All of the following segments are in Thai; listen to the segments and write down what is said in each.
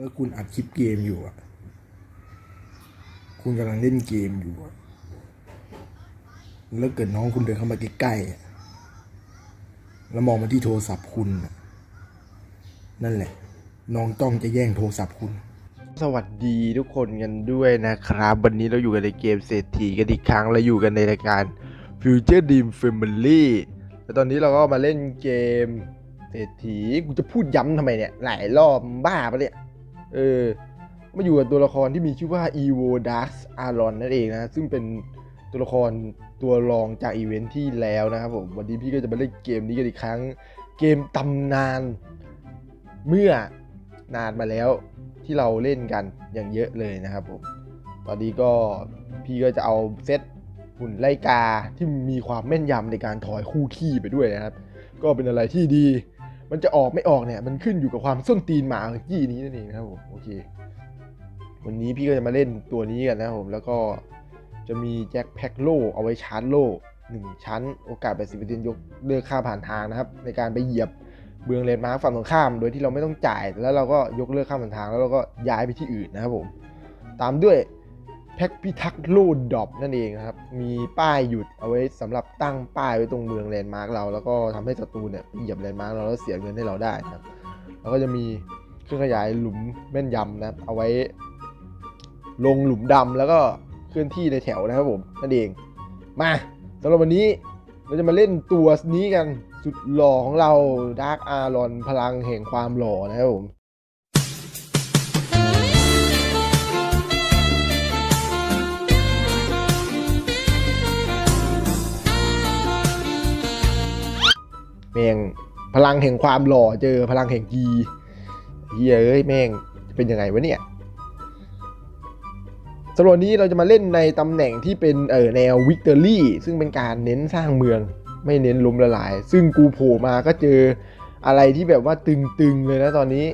แล้วคุณอัดคลิปเกมอยู่อะ คุณกำลังเล่นเกมอยู่อะแล้วเกิดน้องคุณเดินเข้ามาใกล้ๆแล้วมองมาที่โทรศัพท์คุณนั่นแหละ น้องต้องจะแย่งโทรศัพท์คุณสวัสดีทุกคนกันด้วยนะครับ วันนี้เราอยู่กันในเกมเศรษฐีกันอีกครั้งเราอยู่กันในรายการ Future Dream Family แล้วตอนนี้เราก็มาเล่นเกมเศรษฐีกูจะพูดย้ำทำไมเนี่ย หลายรอบบ้าปะเนี่ย เออมาอยู่กับตัวละครที่มีชื่อว่า Evo Dark Aron นั่นเองนะซึ่งเป็นตัวละครตัวรองจากอีเวนท์ที่แล้วนะครับผมวันนี้พี่ก็จะมาเล่นเกมนี้กันอีกครั้ง เกมตำนาน เมื่อนานมาแล้วที่เราเล่นกันอย่างเยอะเลยนะครับผมตอนนี้ก็พี่ก็จะเอาเซตหุ่นไล่กาที่มีความแม่นยำในการถอยคู่ขี้ไปด้วยนะครับ ก็เป็นอะไรที่ดี มันจะออกไม่ออกเนี่ย มันขึ้นอยู่กับความส้นตีนหมาของจี้นี้นั่นเองนะครับผมโอเค วันนี้พี่ก็จะมาเล่นตัวนี้กันนะครับผมแล้วก็จะมีแจ็คแพ็คโล่เอาไว้ชาร์จโล่หนึ่งชั้น โอกาส 80%ยกเลิกค่าผ่านทางนะครับ ในการไปเหยียบเบืองเลนมาร์ฝั่งตรงข้าม โดยที่เราไม่ต้องจ่าย แล้วเราก็ยกเลิกค่าผ่านทางแล้วเราก็ย้ายไปที่อื่นนะครับผม ตามด้วย แพ็คพิทักษ์ล่ดรอปนั่นเองครับ มีป้ายหยุดเอาไว้สำหรับตั้งป้ายไว้ตรงเมืองแลนด์มาร์กเรา แล้วก็ทำให้ศัตรูเนี่ยเหยียบแลนด์มาร์กเราแล้วเสียเงินให้เราได้นะครับ แล้วก็จะมีเครื่องขยายหลุมแม่นยำนะครับ เอาไว้ ลงหลุมดำแล้วก็เคลื่อนที่ในแถวนะครับผมนั่นเองมาสำหรับวันนี้เราจะมาเล่นตัวนี้กันสุดหล่อของเราดาร์กอารอนพลังแห่งความหล่อนะครับผม แม่งพลังแห่งความหล่อเจอพลังแห่งกีเฮ้ยแม่งเป็นยังไงวะเนี่ยสำหรับวันนี้เราจะมาเล่นในตำแหน่งที่เป็นเออแนววิกตอรี่ซึ่งเป็นการเน้นสร้างเมืองไม่เน้นล้มละลาย ซึ่งกูโผล่มาก็เจออะไรที่แบบว่าตึงๆเลยนะตอนนี้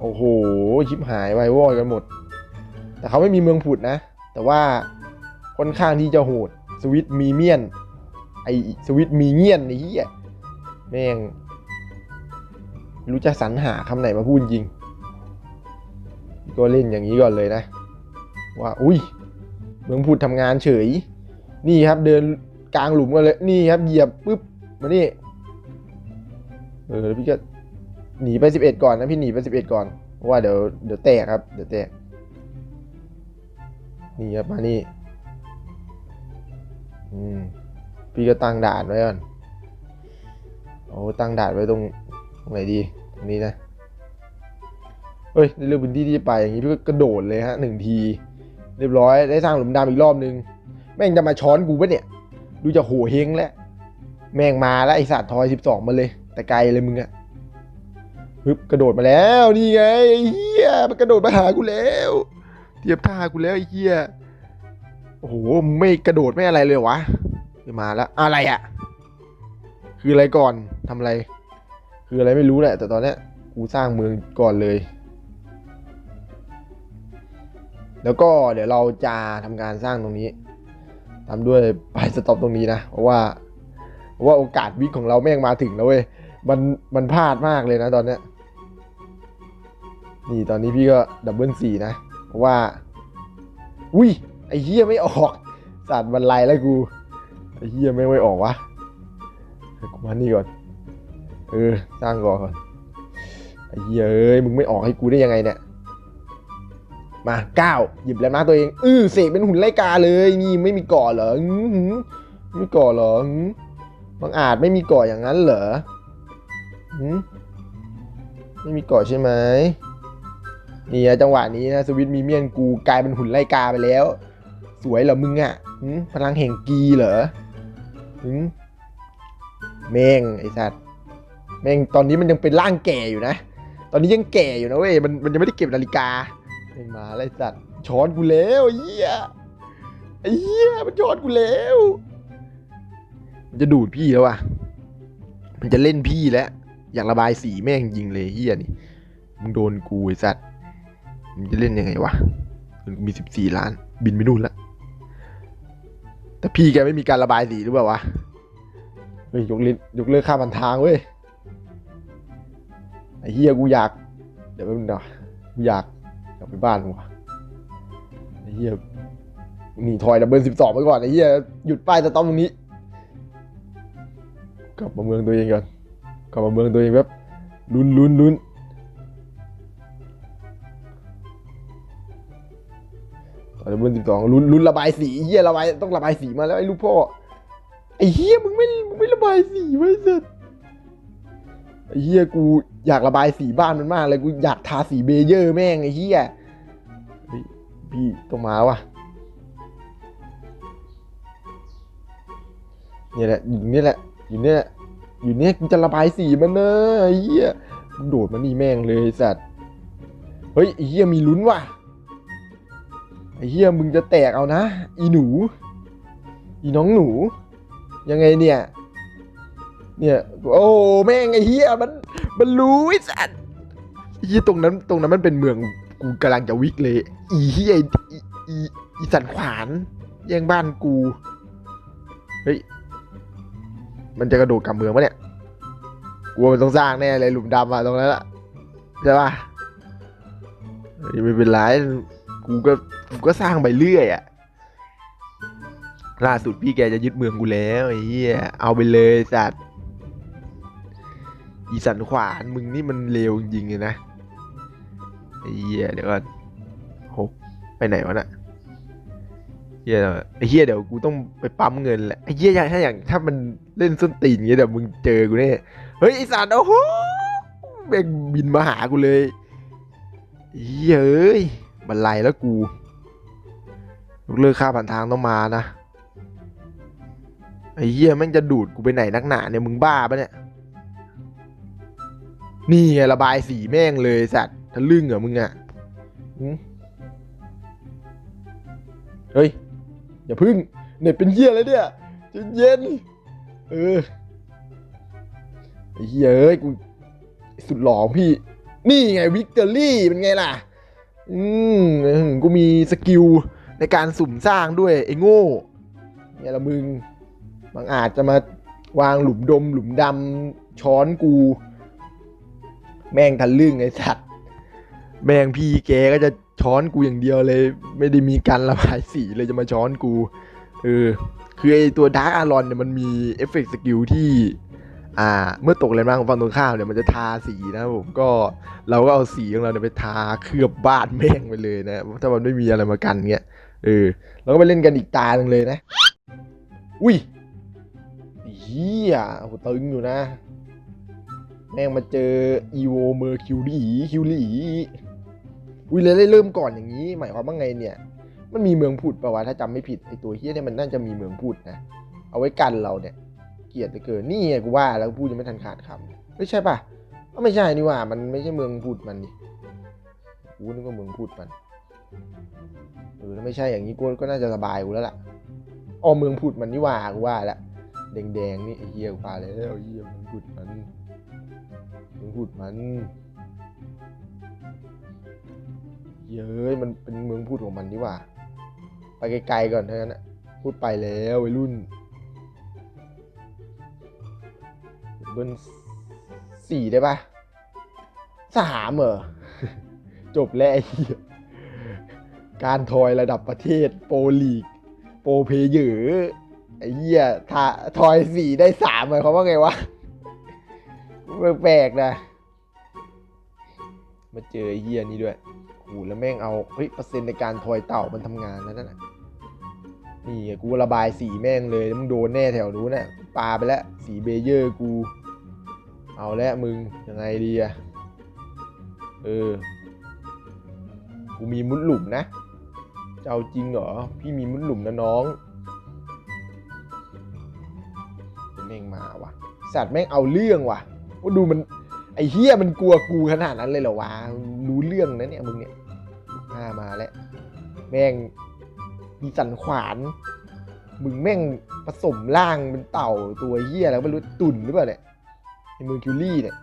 โอ้โหชิบหายไวายวอดกันหมด แต่เขาไม่มีเมืองผุดนะ แต่ว่าค่อนข้างที่จะโหดสวิตมีเมียนไอสวิตมีเงียนไอ้เหี้ย แม่งรู้จะสรรหาคำไหนมาพูดจริง ก็เล่นอย่างนี้ก่อนเลยนะ ว่าอุ้ยเมืองพูดทำงานเฉย นี่ครับเดินกลางหลุมกันเลย นี่ครับเหยียบปุ๊บมานี่เออพี่ก็หนีไปสิบเอ็ดก่อนนะพี่หนีไปสิบเอ็ดก่อนว่าเดี๋ยวเดี๋ยวแตกครับ เดี๋ยวแตกนี่ครับมานี่อืมพี่ก็ตั้งด่านไว้ก่อน โอ้ตั้งด่านไว้ตรงตรงไหนดีตรงนี้นะเฮ้ยเรื่องพื้นที่ที่จะไปอย่างนี้พี่ก็กระโดดเลยฮะหนึ่งที เรียบร้อยได้สร้างหลุมดำอีกรอบนึง แม่งจะมาช้อนกูปะเนี่ยดูจะโหเฮงแล้วแม่งมาแล้วไอสัตว์ทอยสิบสองมาเลย แต่ไกลเลยมึงอะฮึบกระโดดมาแล้วนี่ไงไอ้เฮียมันกระโดดมาหากูแล้ว เทียบท่ากูแล้วไอ้เฮียโอ้โหไม่กระโดดไม่อะไรเลยวะมาแล้วอะไรอะคืออะไรก่อนทำอะไร คืออะไรไม่รู้แหละ แต่ตอนนี้กูสร้างเมืองก่อนเลย แล้วก็เดี๋ยวเราจะทำการสร้างตรงนี้ตาด้วยไปสต็อปตรงนี้นะ เพราะว่าเพราะว่าโอกาสวิกของเราแม่งมาถึงแล้วเว้ย มันมันพลาดมากเลยนะตอนเนี้ยนี่ตอนนี้พี่ก็ดับเบิลสี่นะ เพราะว่า อุ้ยไอ้เฮียไม่ออกสัตว์บรรลัยแล้วกูไอ้เฮียไม่ไม่ออกวะกูมานี่ก่อน เออสร้างก่อนก่อนไอ้เย้ยมึงไม่ออกให้กูได้ยังไงเนี่ยมาเก้าหยิบแล้วมาตัวเอง อือเสกเป็นหุ่นไล่กาเลยนี่ไม่มีก่อเหรอหือไม่ก่อเหรอบางอาจไม่มีก่ออย่างนั้นเหรอหืมไม่มีก่อใช่ไหมนี่จังหวะนี้นะสวิตมีเมียนกูกลายเป็นหุ่นไล่กาไปแล้ว สวยเหรอมึงอะหืมพลังแห่งกีเหรอหืมแม่งไอสัตว์ แม่งตอนนี้มันยังเป็นร่างแก่อยู่นะ ตอนนี้ยังแก่อยู่นะเว้ย มันมันยังไม่ได้เก็บนาฬิกาแม่งมาแล้วไอสัตว์ช้อนกูแล้วเหี้ยไอ้เหี้ยมันช้อนกูแล้ว มันจะดูดพี่แล้วอะ มันจะเล่นพี่แล้ว อยากระบายสีแม่งยิงเลยเหี้ยนี่ มึงโดนกูไอสัตว์ มึงจะเล่นยังไงวะมันมีสิบสี่ล้าน บินไปนู่นละแต่พี่แกไม่มีการระบายสีหรือเปล่าวะ เฮ้ยยกเลิกยกเลิกค่าพันทางเว้ย ไอ้เฮียกูอยาก เดี๋ยวแป๊บนึงนะกูอยากกลับไปบ้านวะไอ้เหี้ยหนีทอยดับเบิลสิบสองไปก่อนไอ้เหี้ยหยุดป้ายสต็อปตรงนี้ กลับมาเมืองตัวเองก่อนกลับมาเมืองตัวเองแบบลุ้นลุ้นลุ้นตอดับเบิลสิบสองลุ้นลุ้นระบายสีเหี้ยระบายต้องระบายสีมาแล้วไอ้ลูกพ่อไอ้เหี้ยมึงไม่มึงไม่ระบายสีไว้สัสไอ้ เหี้ยกูอยากระบายสีบ้านมันมากเลยกูอยากทาสีเบเยอร์แม่งไอ้เหี้ยพี่ต้องมาว่ะเนี่ยแหละอยู่นี่แหละอยู่เนี่ยอยู่เนี่ยกูจะระบายสีมันเนอะไอ้เหี้ยมึงโดดมานี่แม่งเลยสัตว์เฮ้ยไอ้เหี้ยมีลุ้นว่ะไอ้เฮียมึงจะแตกเอานะ อีหนู อีน้องหนู ยังไงเนี่ย เนี่ย โอ้แม่งไอ้เฮียมันมันรู้ไอ้สัตว์ไอ้เฮียตรงนั้นตรงนั้นมันเป็นเมืองกูกำลังจะวิกเลย อีเฮียอีอีอีสันขวาน แย่งบ้านกูเฮ้ยมันจะกระโดดกลับเมืองปะเนี่ยกลัวมันต้องสร้างแน่เลยหลุมดำอะตรงนั้นอะใช่ปะไม่เป็นไรกูก็กูก็สร้างไปเรื่อยอะล่าสุดพี่แกจะยึดเมืองกูแล้วไอ้เหี้ยเอาไปเลยสัตว์ อีสันขวานมึงนี่มันเลวจริงๆเลยนะไอ้เหี้ยเดี๋ยวก่อนโหไปไหนวะน่ะเหี้ยไอ้เหี้ยเดี๋ยวกูต้องไปปั๊มเงินแหละไอ้เหี้ยอย่างถ้าอย่างถ้ามันเล่นส้นตีนอย่างเงี้ยเดี๋ยวมึงเจอกูแน่เฮ้ยไอสัตว์โอ้โหแม่งบินมาหากูเลยเหี้ยบันไลแล้วกูยกเลิกค่าผ่านทางต้องมานะไอ้เหี้ยแม่งจะดูดกูไปไหนนักหนาเนี่ยมึงบ้าปะเนี่ย นี่ไงระบายสีแม่งเลยสัตว์ทะลึ่งเหรอมึงอะเฮ้ย อย่าพึ่งเน็ตเป็นเหี้ยแล้วเนี่ยจะเย็น เออไอ้เหี้ยเอ้ยกูสุดหล่อพี่ นี่ไงวิกเตอรี่เป็นไงล่ะอืมอืมกูมีสกิลในการสุ่มสร้างด้วยไอ้โง่เนี่ยละมึงบางอาจจะมาวางหลุมดมหลุมดำช้อนกู แม่งทันลึ่งไอ้สัตว์แม่งพี่แกก็จะช้อนกูอย่างเดียวเลย ไม่ได้มีการระบายสีเลยจะมาช้อนกูเออคือไอตัวดาร์กอารอนเนี่ยมันมีเอฟเฟกต์สกิลที่ อ่า เมื่อตกแรงมากของฝั่งตรงข้ามเนี่ยมันจะทาสีนะผมก็เราก็เอาสีของเราเนี่ยไปทาเคลือบบ้านแม่งไปเลยนะถ้ามันไม่มีอะไรมากันเงี้ยเออเราก็ไปเล่นกันอีกตาหนึ่งเลยนะ อุ้ยเฮียโอ้โหตึงอยู่นะ แม่งมาเจออีโวเมอร์คิวรีคิวรีอุ้ยเลยได้เริ่มก่อนอย่างนี้ หมายความว่าไงเนี่ย มันมีเมืองพุดปะวะถ้าจำไม่ผิดไอตัวเฮียเนี่ยมันน่าจะมีเมืองพุดนะ เอาไว้กันเราเนี่ย เกลียดเหลือเกินนี่ไงกูว่าแล้วพูดยังไม่ทันขาดคำไม่ใช่ปะก็ไม่ใช่นี่ว่า มันไม่ใช่เมืองพูดมันนี่กูนึกว่าเมืองพูดมันเออถ้าไม่ใช่อย่างนี้กูก็น่าจะสบายกูแล้วล่ะอ๋อเมืองพูดมันนี่ว่ากูว่าแล้วแดงๆนี่ไอเหี้ยกูพาแล้วไอเหี้ยเมืองพูดมัน มืองพูดมันเย้ยมันเป็นเมืองพูดของมันนี่ว่า ไปไกลๆก่อนเท่านั้นนะพูดไปแล้ววัยรุ่นเบิ้ลสี่ได้ปะสามเหรอจบแล้วไอ้เหี้ยการทอยระดับประเทศ โปรลีก โปรเพเยอร์ไอ้เหี้ยทาทอยสี่ได้สามหมายความว่าไงวะ แปลกๆนะ มาเจอไอ้เหี้ยนี่ด้วยโอ้แล้วแม่งเอาเฮ้ยเปอร์เซ็นต์ในการทอยเต่ามันทำงานแล้วนั่นน่ะนี่กูระบายสีแม่งเลยมึงโดนแน่แถวนู้นน่ะปาไปแล้วสีเบเยอร์กู เอาแล้วมึงยังไงดีอะเออ กูมีมุดหลุมนะจะเอาจริงเหรอ พี่มีมุดหลุมนะน้องแม่งมาว่ะ สัตว์แม่งเอาเรื่องว่ะ ว่าดูมันไอ้เฮียมันกลัวกูขนาดนั้นเลยเหรอวะรู้เรื่องนะเนี่ยมึงเนี่ยห้ามาแล้วแม่งมีสันขวาน มึงแม่งผสมร่างเป็นเต่าตัวเฮียแล้วไม่รู้ตุ่นหรือเปล่าเนี่ยไอ้เมืองคิวลี่เนี่ย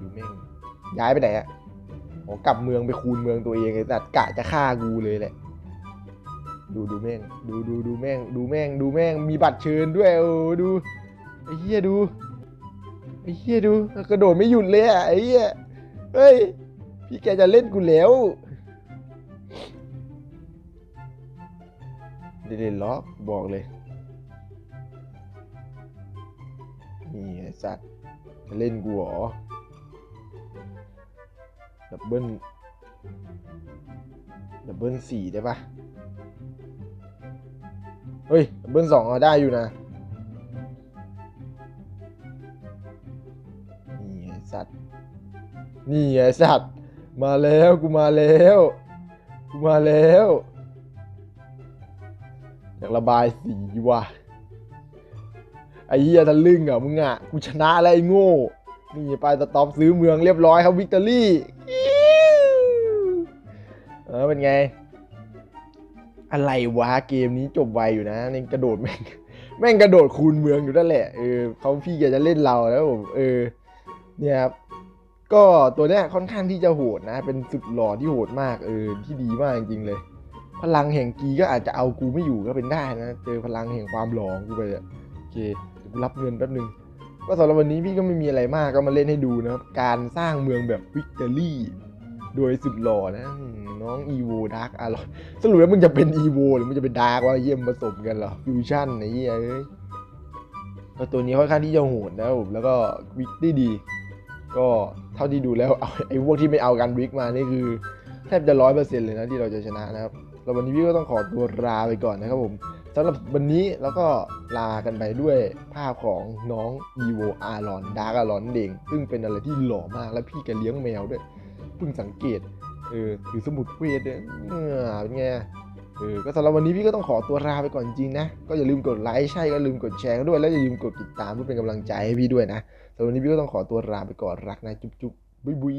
ดูแม่งย้ายไปไหนอะอ๋อกลับเมืองไปคูณเมืองตัวเองไอ้สัตว์กะจะฆ่ากูเลยแหละ ดูดูแม่ง ดูดูดูแม่ง ดูแม่ง ดูแม่ง มีบัตรเชิญด้วย โอ้ดูไอ้เหี้ยดู ไอ้เหี้ยดูกระโดดไม่หยุดเลยอะไอ้เหี้ยเฮ้ยพี่แกจะเล่นกูแล้วเดเล่นล็อกบอกเลยนี่ไอ้สัตว์จะเล่นกูเหรอดับเบิ้ลดับเบิ้ลสี่ได้ปะเฮ้ยดับเบิ้ลสองเอาได้อยู่นะ นี่ไอ้สัตว์ มาแล้วกูมาแล้ว กูมาแล้ว อยากระบายสีว่ะ ไอ้เหี้ยทะลึ่งอะมึงอะ กูชนะแล้วไอ้โง่ นี่ไปสต็อปซื้อเมืองเรียบร้อยครับวิกตอรี่ เออเป็นไง อะไรวะเกมนี้จบไวอยู่นะนี่กระโดดแม่งแม่งกระโดดคูณเมืองอยู่นั่นแหละ เออเขาพี่แกจะเล่นเราแล้วผมเออ เนี่ยครับ ก็ตัวเนี้ยค่อนข้างที่จะโหดนะ เป็นสุดหล่อที่โหดมากเออที่ดีมากจริงๆเลย พลังแห่งกีก็อาจจะเอากูไม่อยู่ก็เป็นได้นะเจอพลังแห่งความหลอนกูไปอะโอเคกูรับเงินแป๊บนึงก็สำหรับวันนี้พี่ก็ไม่มีอะไรมากก็มาเล่นให้ดูนะครับ การสร้างเมืองแบบวิกตอรี่โดยสุดหล่อนะน้องอีโวดาร์กอร่อสรุปแล้วมึงจะเป็นอีโวหรือมึงจะเป็นดาร์กวะเยี่ยมผสมกันเหรอฟิวชั่นไอ้เหี้ยเอ้ยก็ตัวนี้ค่อนข้างที่จะโหดนะครับผมแล้วก็วิกได้ดี ก็ เท่าที่ดูแล้วเอาไอ้พวกที่ไม่เอากันวิกมานี่คือแทบจะร้อยเปอร์เซ็นต์เลยนะที่เราจะชนะนะครับแล้ววันนี้พี่ก็ต้องขอตัวลาไปก่อนนะครับผมสำหรับวันนี้แล้วก็ลากันไปด้วยภาพของน้องอีโวอารอนดาร์กอารอนเด้งซึ่งเป็นอะไรที่หล่อมากและพี่แกเลี้ยงแมวด้วยเพิ่งสังเกตเออถือสมุดเวทด้วยเออเป็นไงเออก็สำหรับวันนี้พี่ก็ต้องขอตัวลาไปก่อนจริงนะ ก็อย่าลืมกดไลค์ใช่ก็ลืมกดแชร์ด้วยแล้วอย่าลืมกดติดตามเพื่อเป็นกำลังใจให้พี่ด้วยนะ สำหรับวันนี้พี่ก็ต้องขอตัวลาไปก่อนรักนะจุ๊บจุ๊บบุยบุย